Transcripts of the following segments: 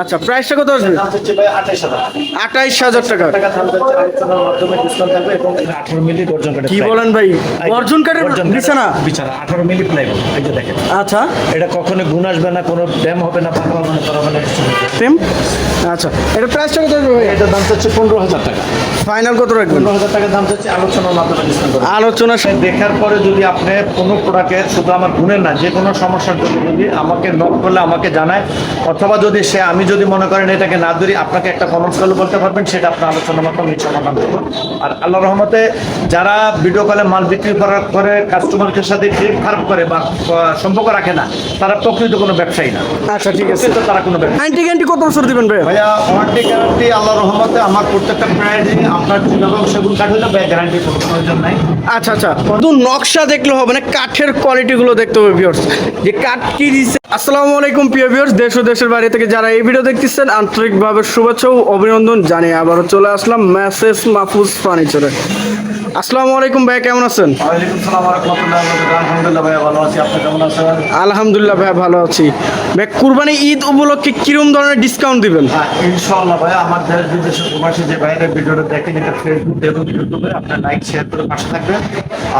আচ্ছা প্রাইসটা কত আসবে? আঠাইশ হাজার। টাকা। কি বলেন ভাই? অর্জুন কাঠের বিছানা বিছানা আঠারো মিলি এই যে দেখেন। আচ্ছা। এটা কখনো গুণ আসবে না কোনো ড্যাম হবে না পাকা হবে না করা হবে না। সেম আচ্ছা এটা প্রাইসটা কত আসবে এটার দাম হচ্ছে পনেরো হাজার টাকা। ফাইনাল কত রাখবেন? পনেরো হাজার দাম হচ্ছে আলোচনার মাধ্যমে ডিসকাউন্ট আলোচনা দেখার পরে যদি আপনি কোনো প্রোডাক্টের শুধু আমার গুণের না যে কোনো সমস্যার জন্য যদি আমাকে নক করলে আমাকে জানায় অথবা যদি সে আমি যদি মনে করেন এটাকে না ধরি আপনাকে একটা কমেন্টস করলে বলতে পারবেন সেটা আপনার আলোচনার মাধ্যমে আমি সমাধান করব আর আল্লাহ রহমতে যারা ভিডিও কলে মাল বিক্রি করার করে কাস্টমারকে সাথে ট্রিট খারাপ করে বা সম্পর্ক রাখে না তারা প্রকৃত কোনো ব্যবসায়ী না। আচ্ছা ঠিক আছে। প্রকৃত তারা কোনো নাইনটি গ্যান্টি কত বছর দিবেন ভাই ভাইয়া ওয়ারেন্টি গ্যারান্টি আল্লাহ রহমতে আমার প্রত্যেকটা প্রায়োরিটি আপনার চিটাগং সেগুন কাঠ হলে গ্যারান্টি কোনো প্রয়োজন নাই। আচ্ছা আচ্ছা। শুধু নকশা দেখলে হবে না কাঠের কোয়ালিটি গুলো দেখতে হবে ভিউয়ার্স যে কাঠ কি দিচ্ছে আসসালামু আলাইকুম প্রিয় ভিউয়ার্স দেশ ও দেশের বাইরে থেকে যারা এই ভিডিও দেখতেছেন আন্তরিকভাবে শুভেচ্ছা ও অভিনন্দন জানিয়ে আবারও চলে আসলাম মেসেজ মাহফুজ ফার্নিচারে। আসসালামু আলাইকুম ভাই কেমন আছেন? আলহামদুলিল্লাহ ভাইয়া ভালো আছি আপনি কেমন আছেন? আলহামদুলিল্লাহ ভাই ভালো আছি। ভাই কুরবানি ঈদ উপলক্ষে কিরম ধরনের ডিসকাউন্ট দিবেন? হ্যাঁ ইনশাআল্লাহ ভাই আমার দেশ বিদেশের প্রবাসী যে বাইরে ভিডিওটা দেখেন এটা ফেসবুক এবং ইউটিউবে আপনার লাইক শেয়ার করে পাশে থাকবেন।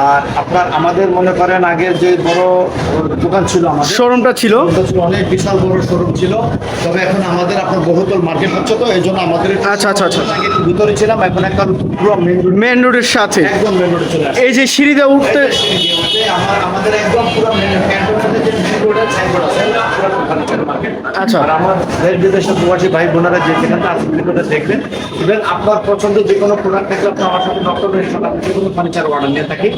আর আপনার আমাদের মনে করেন আগের যে বড় দোকান ছিল আমাদের শোরুমটা ছিল? অনেক বিশাল বড় শোরুম ছিল। তবে এখন আমাদের আপনার বহুতল মার্কেট হচ্ছে তো এই জন্য আমাদের আচ্ছা, আচ্ছা, আচ্ছা। ভিতরে ছিলাম এখন একটা মেন রোডের সাথে। একদম মেন রোডে চলে আসছে এই যে সিঁড়িতে উঠতে আমাদের একদম পুরো মেন আছে আচ্ছা। আর আমার দেশ বিদেশের প্রবাসী ভাই বোনেরা যে যেখানে আজকে ভিডিওটা দেখবেন। ইভেন আপনার পছন্দ যে কোনো প্রোডাক্ট থাকলে আপনি আমার সাথে ডক্টর আপনি যে কোনো ফার্নিচার অর্ডার নিয়ে থাকি।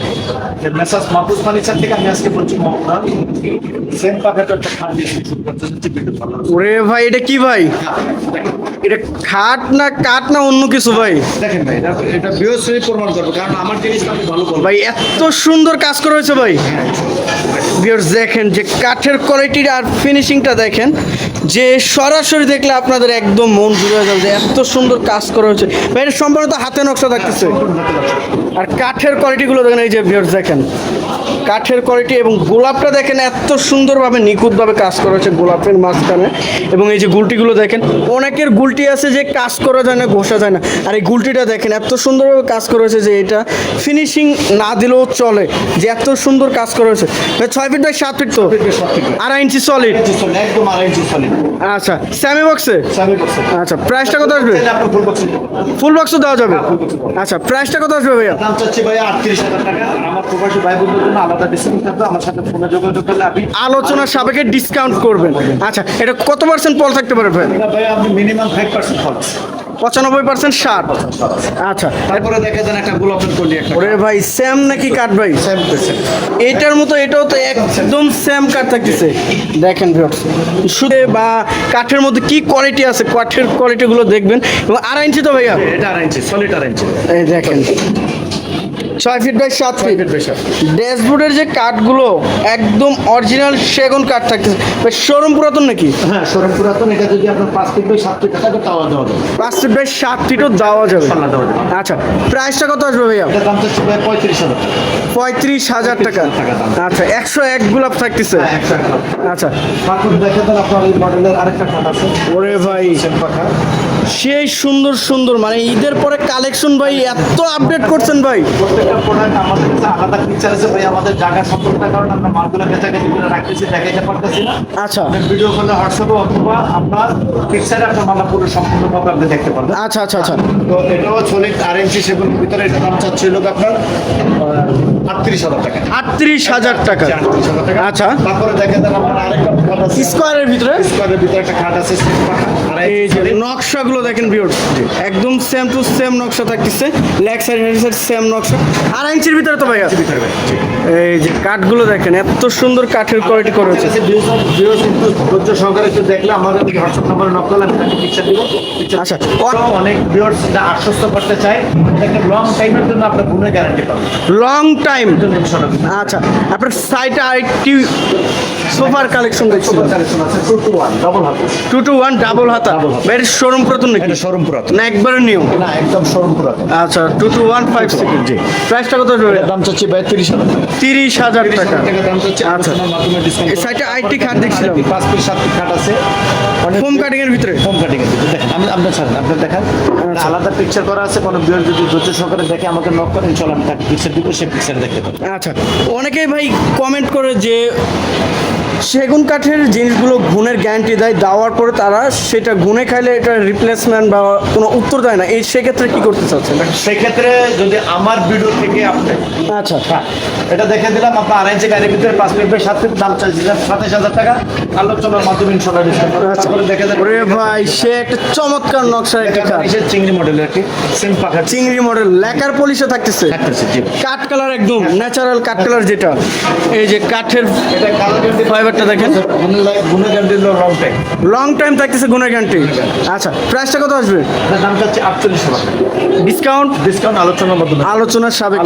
মেসাজ মাহফুজ ফার্নিচার থেকে আমি আজকে বলছি মহকুমার সেম পাকেট একটা খাট দিয়ে শুরু করতে যাচ্ছি ভিডিও ভালো ওরে ভাই এটা কি ভাই? এটা খাট না কাঠ না অন্য কিছু ভাই? দেখেন ভাই এটা এটা বৃহস্পতি প্রমাণ করব কারণ ভাই, এত সুন্দর কাজ করা হয়েছে ভাই। ভিউয়ার্স দেখেন যে কাঠের কোয়ালিটির আর ফিনিশিংটা দেখেন, যে সরাসরি দেখলে আপনাদের একদম মন জুড়ে যাবে যে এত সুন্দর কাজ করা হয়েছে। ভাই, এটা সম্পূর্ণত হাতে নকশা থাকতেছে। আর কাঠের কোয়ালিটিগুলো দেখেন, এই যে ভিউয়ার্স দেখেন। কাঠের কোয়ালিটি এবং গোলাপটা দেখেন এত সুন্দরভাবে নিখুঁতভাবে কাজ করা হয়েছে গোলাপের মাঝখানে। এবং এই যে গুলটিগুলো দেখেন অনেকের গুলটি আছে যে কাজ করা যায় না ঘষা যায় না। আর এই গুলটিটা দেখেন এত সুন্দরভাবে কাজ করা হয়েছে যে এটা ফিনিশিং না দিলেও চলে যে এত সুন্দর কাজ করা হয়েছে। ছয় ফিট বাই সাত ফিট তো? আড়াই ইঞ্চি সলিড একদম আড়াই ইঞ্চি সলিড আচ্ছা স্যামি বক্সে আচ্ছা প্রাইসটা কত আসবে? ফুল বক্সে বক্সও দেওয়া যাবে? আচ্ছা প্রাইসটা কত আসবে ভাইয়া? দাম চাচ্ছি ভাই আটত্রিশ হাজার টাকা। আমার প্রবাসী ভাই বোনদের জন্য আলাদা ডিসকাউন্ট থাকবে আমার সাথে ফোনে যোগাযোগ করলে আপনি আলোচনা সাপেক্ষে ডিসকাউন্ট করবেন। আচ্ছা এটা কত পার্সেন্ট পল থাকতে পারে ভাই? ভাই আপনি মিনিমাম ফাইভ পার্সেন্ট খরচ পঁচানব্বই পার্সেন্ট ষাট। আচ্ছা। তারপরে দেখা যান একটা গোলাপের কলি একটা। ওরে ভাই স্যাম নাকি কাঠ ভাই? সেম পেয়েছেন এটার মতো এটাও তো একদম সেম কাঠ থাকতেছে। দেখেন ভিউয়ার্স শুধু বা কাঠের মধ্যে কি কোয়ালিটি আছে কাঠের কোয়ালিটিগুলো দেখবেন। এবং আড়াই ইঞ্চি তো ভাইয়া? এটা আড়াই ইঞ্চি সলিড আড়াই ইঞ্চি এই দেখেন। ছয় ফিট বাই সাত ফিট ড্যাশবোর্ডের যে কাঠগুলো একদম অরিজিনাল সেগুন কাঠ থাকতেছে। শোরুম পুরাতন নাকি? হ্যাঁ শোরুম পুরাতন এটা যদি আপনার পাঁচ ফিট বাই সাত ফিট থাকে তাও দেওয়া যাবে। পাঁচ ফিট বাই সাত ফিটও দেওয়া যাবে। আচ্ছা প্রাইসটা কত আসবে ভাইয়া? দাম চাচ্ছি ভাই পঁয়ত্রিশ হাজার। টাকা পঁয়ত্রিশ হাজার টাকা আচ্ছা একশো এক গোলাপ থাকতেছে। হ্যাঁ আচ্ছা। দেখে দেন আপনার এই মডেলের আরেকটা খাট আছে। ওরে ভাই। সেই সুন্দর সুন্দর মানে ঈদের পরে কালেকশন ভাই এত আপডেট করছেন ভাই। প্রত্যেকটা প্রোডাক্ট আমাদের কাছে আলাদা ফিচার আছে ভাই আমাদের জায়গা সম্পর্কটার কারণে আমরা মালগুলো বেচা কেজি করে রাখতেছি দেখাইতে পারতেছি না। আচ্ছা। ভিডিও করলে হোয়াটসঅ্যাপে অথবা আপনার পিকচারে আপনার মালা পুরো সম্পূর্ণভাবে আপনি দেখতে পারবেন। আচ্ছা আচ্ছা আচ্ছা। তো এটাও চলে আর ইঞ্চি সেগুলোর ভিতরে এটা দাম চাচ্ছিল আপনার আটত্রিশ হাজার টাকা। আটত্রিশ হাজার টাকা। আটত্রিশ হাজার টাকা। আচ্ছা। তারপরে দেখে দেন আপনার আরেকটা খাট আছে। স্কোয়ারের ভিতরে? স্কোয়ারের ভিতরে একটা খাট আছে এই যে নকশাগুলো দেখেন বিয়র একদম সেম টু সেম নকশা থাকতেছে। Leg side head side same নকশা। ইঞ্চির ভিতরে তো ভাইয়া। এই যে কাঠগুলো দেখেন এত সুন্দর কাঠের কোয়ালিটি করে হয়েছে। আছে ভিউজ ভিউজ কিন্তু ধৈর্য সহকারে একটু দেখলে আমাদের হোয়াটসঅ্যাপ নাম্বারে নক করলে আমি তাকে পিকচার দিব। আচ্ছা। অনেক ভিউয়ার্স এটা আশ্বস্ত করতে একটা লং টাইমের জন্য আপনার গ্যারান্টি পাবেন। লং টাইম আচ্ছা আপনার আরেকটি সোফার কালেকশন কালেকশন আছে টু টু ওয়ান ডাবল হাত। টু টু ওয়ান ডাবল হাতা Double হাতা। এর শোরুম পুরাতন নাকি? এটা শোরুম পুরাতন। না একবারে নিউ না একদম শোরুম পুরাতন। আচ্ছা two two one five six জি। প্রাইসটা কত এটার দাম চাচ্ছি ভাই তিরিশ হাজার তিরিশ হাজার টাকা। দাম আচ্ছা। এই খাট দেখছিলাম। পাঁচ পিস সাত পিস খাট আছে। ফোম কাটিং এর ভিতরে? হোম কাটিং এর ভিতরে আমি আপনার ছাড়েন আপনার দেখান। আলাদা পিকচার করা আছে কোনো বিয়ার যদি ধৈর্য সহকারে দেখে আমাকে নক করেন আমি তাকে পিকচার দিব সেই পিকচার দেখতে পাবেন আচ্ছা। অনেকেই ভাই কমেন্ট করে যে সেগুন কাঠের জিনিসগুলো গুণের গ্যারান্টি দেয় দেওয়ার পরে তারা সেটা গুণে খাইলে এটা রিপ্লেসমেন্ট বা কোনো উত্তর দেয় না। এই সেক্ষেত্রে কি করতে চাচ্ছেন? সেক্ষেত্রে যদি আমার ভিডিও থেকে আপনি আচ্ছা। হ্যাঁ এটা দেখে দিলাম আপনার আড়াই ইঞ্চি গাড়ির ভিতরে পাঁচ মিনিটের সাত ফিট দাম চাইছিলাম সাতাশ হাজার টাকা। আলোচনার মাধ্যমে ইনশাল্লাহ আচ্ছা। দেখে ভাই সে একটা চমৎকার নকশার একটা চিংড়ি মডেলের কি সেম পাখা। চিংড়ি মডেল লেকার পলিশে থাকতেছে। কাঠ কালার একদম ন্যাচারাল কাঠ কালার যেটা। এই যে কাঠের এটা কালার দেখেন। লং টাইম থাকতেছে গুণের গ্যারান্টি আচ্ছা প্রাইসটা কত আসবে? দাম চাচ্ছে আটচল্লিশ টাকা ডিসকাউন্ট ডিসকাউন্ট আলোচনার মাধ্যমে আলোচনার সাবেক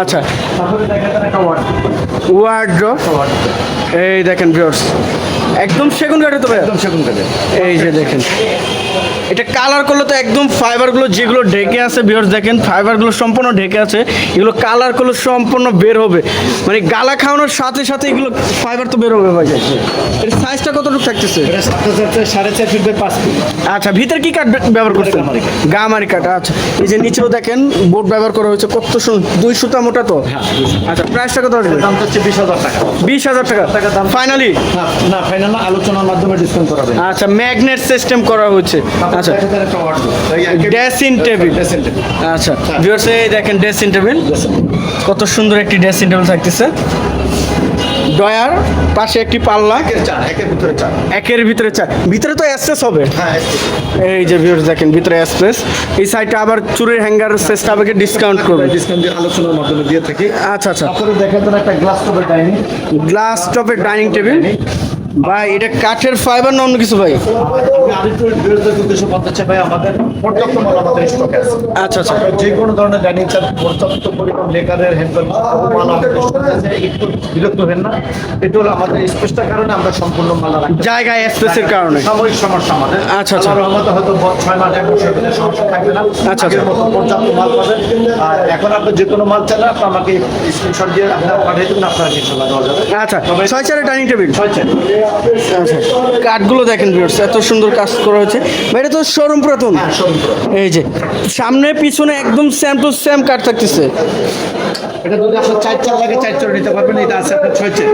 আচ্ছা। তারপরে ওয়ার্ড ওয়ার্ড্রপ এই দেখেন ভিউয়ার্স একদম সেগুন কাঠে তো ভাই একদম সেগুন কাঠে এই যে দেখেন। এটা কালার করলে তো একদম ফাইবারগুলো যেগুলো ঢেকে আছে ভিউয়ার্স দেখেন ফাইবারগুলো সম্পূর্ণ ঢেকে আছে এগুলো কালার করলে সম্পূর্ণ বের হবে। মানে গালা খাওয়ানোর সাথে সাথে এগুলো ফাইবার তো বের হবে ভাই। এর সাইজটা কতটুকু থাকতেছে? সাড়ে চার ফিট বাই পাঁচ ফিট আচ্ছা ভিতরে কি কাঠ ব্যবহার করছেন? গামারি কাঠ। আচ্ছা। এই যে নিচেও দেখেন বোর্ড ব্যবহার করা হয়েছে কত সুন্দর দুই সুতা মোটা তো? হ্যাঁ। আচ্ছা প্রাইসটা কত আসবে? দাম হচ্ছে বিশ হাজার টাকা। বিশ হাজার টাকা। দাম। ফাইনালি না ফাইনাল না আলোচনার মাধ্যমে ডিসকাউন্ট করাবে আচ্ছা ম্যাগনেট সিস্টেম করা হচ্ছে আচ্ছা। ড্রেসিং টেবিল ড্রেসিং টেবিল আচ্ছা ভিউয়ার্স এই দেখেন ড্রেসিং টেবিল কত সুন্দর একটি ড্রেসিং টেবিল থাকতেছে। ডয়ার পাশে একটি পাল্লা। একের ভিতরে চার। ভিতরে তো অ্যাসেস হবে। হ্যাঁ এই যে ভিউয়ার্স দেখেন ভিতরে স্পেস এই সাইডটা আবার চুরির হ্যাঙ্গার চেষ্টা আমাকে ডিসকাউন্ট করবে। ডিসকাউন্ট দিয়ে আলোচনার মাধ্যমে দিয়ে থাকি। আচ্ছা আচ্ছা। তারপরে দেখা একটা গ্লাস টপের ডাইনিং গ্লাস টপের ডাইনিং টেবিল ভাই এটা কাঠের ফাইবার না অন্য কিছু ভাই? ভাই আমাদের পর্যাপ্ত মাল আমাদের স্টকে আছে আচ্ছা আচ্ছা। যে কোনো ধরনের ডাইনিং চার পর্যাপ্ত পরিমাণ লেকারের হ্যান্ডেল মাল আমাদের স্টকে আছে একটু বিরক্ত হবেন না এটা হলো আমাদের স্পেসটার কারণে। আমরা সম্পূর্ণ মাল রাখি জায়গায় স্পেসের কারণে সাময়িক সমস্যা আমাদের। আচ্ছা, আচ্ছা। রহমতে হয়তো ছয় মাস এক বছর সমস্যা থাকবে না। আচ্ছা, মতো পর্যাপ্ত মাল পাবেন। আর এখন আপনি যে কোনো মাল আপনি আমাকে স্ক্রিনশট দিয়ে আপনার পাঠিয়ে দেবেন আপনার ইনশাল্লাহ দেওয়া যাবে। আচ্ছা তবে ছয় চারের ডাইনিং টেবিল ছয় আচ্ছা কাঠগুলো দেখেন ভিউয়ার্স এত সুন্দর কাজ করা হয়েছে। এটা তো শোরুম পুরাতন। হ্যাঁ এই যে সামনে পিছনে একদম সেম টু সেম কাঠ থাকতেছে। এটা যদি আপনার চার চার লাগে চার চার নিতে পারবেন এটা আছে আপনার ছয় চার।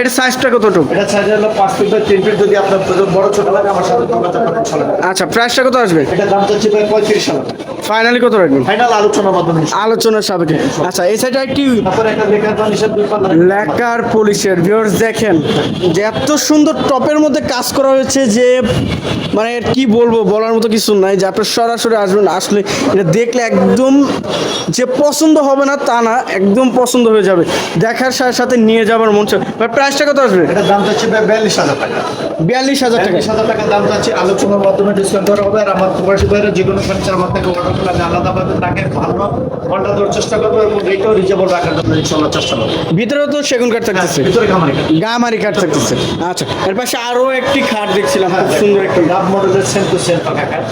এটা সাইজটা কতটুকু? এটা সাইজ হলো পাঁচ ফিট বাই তিন ফিট যদি আপনার বড় ছোট লাগে আমার সাথে যোগাযোগ করেন চলে আচ্ছা প্রাইসটা কত আসবে? এটা দাম চাচ্ছি প্রায় পঁয়ত্রিশ টাকা ফাইনালি কত রাখবেন? ফাইনাল আলোচনার মাধ্যমে আলোচনার সাপেক্ষে। আচ্ছা এই একটি লেকার পুলিশের ভিউয়ার্স দেখেন যে এত সুন্দর টপের মধ্যে কাজ করা হয়েছে যে মানে কি বলব বলার মতো কিছু নাই। যে আপনার সরাসরি আসবেন আসলে এটা দেখলে একদম যে পছন্দ হবে না তা না একদম পছন্দ হয়ে যাবে। দেখার সাথে সাথে নিয়ে যাবার মন চায়। প্রাইসটা কত আসবে? এটা দাম চাচ্ছি প্রায় বিয়াল্লিশ হাজার টাকা। বিয়াল্লিশ হাজার টাকা। হাজার টাকা দাম চাচ্ছি আলোচনার মাধ্যমে ডিসকাউন্ট করা হবে। আর আমার প্রবাসী ভাইরা যে কোনো ফার্নিচার আমার থেকে অর্ডার করলে আমি আলাদাভাবে তাকে ভালো ঘণ্টা দেওয়ার চেষ্টা করব এবং রেটও রিজনেবল রাখার জন্য ইনশাল্লাহ চেষ্টা করব। ভিতরেও তো সেগুন কাঠ থাকতেছে। ভিতরে কামারি কাঠ। গামারি কাঠ থাকতেছে। আচ্ছা। এর পাশে আরও একটি খাট দেখছিলাম খুব সুন্দর একটি লাভ মডেলের সেম টু সেম পাকা কাঠ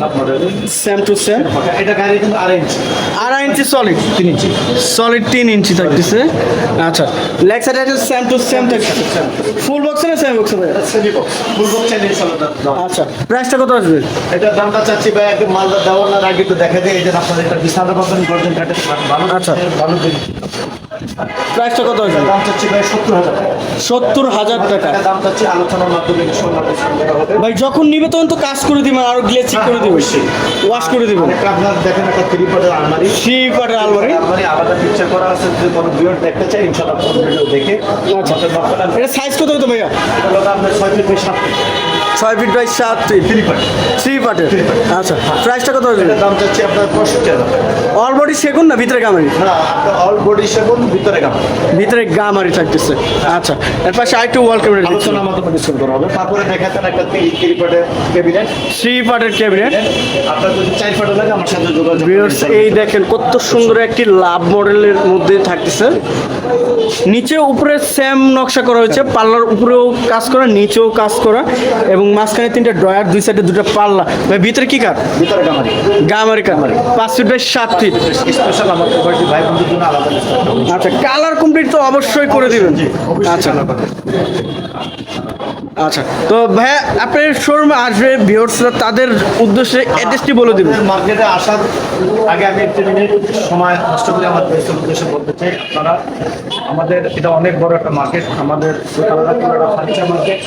লাভ মডেলের সেম টু সেম পাকা এটা গাড়ি কিন্তু আড়াই ইঞ্চি। আড়াই ইঞ্চি সলিড তিন ইঞ্চি। সলিড তিন ইঞ্চি থাকতেছে। আচ্ছা লেগ সাইড আছে সেম টু সেম থাকতেছে ফুল বক্সে না সেম বক্সে ভাই সেমি বক্স ফুল বক্স চাইলে আচ্ছা প্রাইসটা কত আসবে? এটার দামটা চাচ্ছি ভাই একদম মালদা দেওয়ার না আগে একটু দেখা দেয় এই যে আপনার এটা বিশাল পাবেন গর্জন কাঠের ভালো আচ্ছা। ভালো প্রাইসটা কত আসবে? দাম চাচ্ছি ভাই সত্তর হাজার সত্তর হাজার টাকা। টাকা দাম চাচ্ছি আলোচনার মাধ্যমে ভাই যখন নিবে তখন তো কাজ করে দিবেন আরও গিয়ে চেক করে দিবেন। ওয়াশ করে দিবেন। আপনার দেখেন একটা থ্রি পার্টের আলমারি। থ্রি পার্টের আলমারি। আলমারি আলাদা পিকচার করা আছে যদি কোনো ভিউয়ার দেখতে চাই ইনশাআল্লাহ দেখে। আচ্ছা। এটা সাইজ কত হতো ভাইয়া? এটা হলো আপনার ছয় ফিট বাই সাত ফিট ছয় ফিট বাই সাত ফিট থ্রি পার্টের আচ্ছা প্রাইসটা কত আসবে এটার দাম চাচ্ছি আপনার পঁয়ষট্টি হাজার অল বডি সেগুন না ভিতরে গামারি? না অল বডি সেগুন ভিতরে কাপড় ভিতরে গামারি থাকতেছে। আচ্ছা এর পাশে আরেকটু ওয়াল ক্যাবিনেট মাধ্যমে ডিসকাউন্ট করা হবে। তারপরে দেখাতেন একটা থ্রি ক্যাবিনেট থ্রি পার্টের ক্যাবিনেট আপনার যদি চার ফটো লাগে আমার সাথে যোগাযোগ এই দেখেন কত সুন্দর একটি লাভ মডেলের মধ্যে থাকতেছে। নিচে উপরে সেম নকশা করা হয়েছে। পার্লার উপরেও কাজ করা নিচেও কাজ করা। এবং মাঝখানে তিনটা ড্রয়ার দুই সাইডে দুটো পাল্লা। ভাই ভিতরে কি কাঠ ভিতরে গামারি। কাঠ পাঁচ ফিট বাই সাত ফিট স্পেশাল আমার প্রপার্টি ভাই বন্ধুর জন্য আলাদা। আচ্ছা কালার কমপ্লিট তো অবশ্যই করে দিবেন। আচ্ছা। আচ্ছা তো ভাইয়া, আপনার শোরুমে আসবে ভিউয়ার্সরা তাদের উদ্দেশ্যে অ্যাড্রেসটি বলে দিবেন মার্কেটে আসার আগে আমি একটি মিনিট সময় নষ্ট করে আমার উদ্দেশ্যে বলতে চাই, আপনারা, আমাদের এটা অনেক বড় একটা মার্কেট আমাদের মার্কেট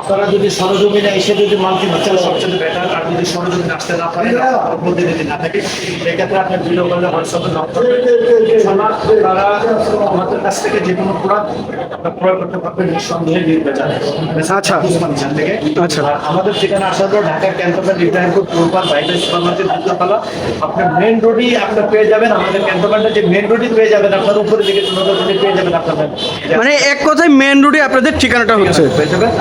আপনারা যদি সরজমিনে এসে যদি মালটি নিচ্ছেন সবচেয়ে বেটার আর যদি সরজমিনে আসতে না পারেন মধ্যে যদি না থাকে, সেক্ষেত্রে আপনার ভিডিও করলে হোয়াটসঅ্যাপে তারা আমাদের কাছ থেকে যে কোনো প্রোডাক্ট ক্রয় করতে পারবেন, নিঃসন্দেহে নির্বেচারে আচ্ছা। থেকে আচ্ছা। আর আমাদের ঠিকানা আসার পর ঢাকা ক্যান্টনমেন্ট ইব্রাহিমপুর পূর্বাল দ্বিতীয়তলা আপনার মেন রোডই আপনার পেয়ে যাবেন আমাদের ক্যান্টনমেন্টের যে মেন রোডই পেয়ে যাবেন আপনার উপরে দিকে রোডে পেয়ে যাবেন আপনাদের। মানে এক কথায় মেন রোডে আপনাদের ঠিকানাটা হচ্ছে।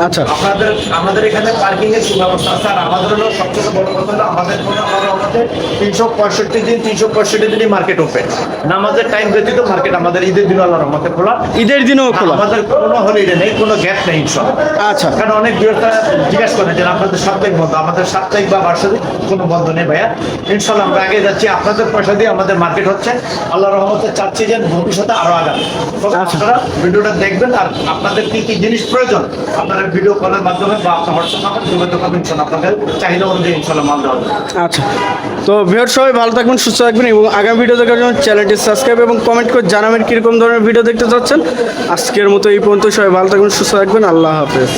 আচ্ছা। আপনাদের আমাদের এখানে পার্কিং এর সুব্যবস্থা আছে আর আমাদের হলো সবচেয়ে বড় কথা হলো আমাদের কোনো আমাদের তিনশো পঁয়ষট্টি দিন তিনশো পঁয়ষট্টি দিনই মার্কেট ওপেন নামাজের টাইম ব্যতীত মার্কেট আমাদের ঈদের দিন আল্লাহর রহমতে খোলা। ঈদের দিনেও খোলা। আমাদের কোনো হলিডে নেই কোনো গ্যাপ নেই ইনশাল্লাহ আচ্ছা। কারণ অনেক বিরোধীরা জিজ্ঞাসা করে যে আপনাদের সাপ্তাহিক বন্ধ আমাদের সাপ্তাহিক বা বার্ষিক কোনো বন্ধ নেই ভাইয়া। ইনশাল্লাহ আমরা আগে যাচ্ছি আপনাদের পয়সা দিয়ে আমাদের মার্কেট হচ্ছে। আল্লাহ রহমতে চাচ্ছি যে ভবিষ্যতে আরও আগামী আচ্ছা। আপনারা ভিডিওটা দেখবেন আর আপনাদের কি কি জিনিস প্রয়োজন আপনারা ভিডিও কলের মাধ্যমে বা আপনার হোয়াটসঅ্যাপ নাম্বার যোগাযোগ করবেন ইনশাল্লাহ আপনাদের চাহিদা অনুযায়ী ইনশাল্লাহ মাল দেওয়া আচ্ছা। তো ভিউয়ার সবাই ভালো থাকবেন সুস্থ থাকবেন এবং আগামী ভিডিও দেখার জন্য চ্যানেলটি সাবস্ক্রাইব এবং কমেন্ট করে জানাবেন কীরকম ধরনের ভিডিও দেখতে চাচ্ছেন। আজকের মতো এই পর্যন্ত সবাই ভালো থাকবেন সুস্থ থাকবেন আল্লাহ হাফেজ।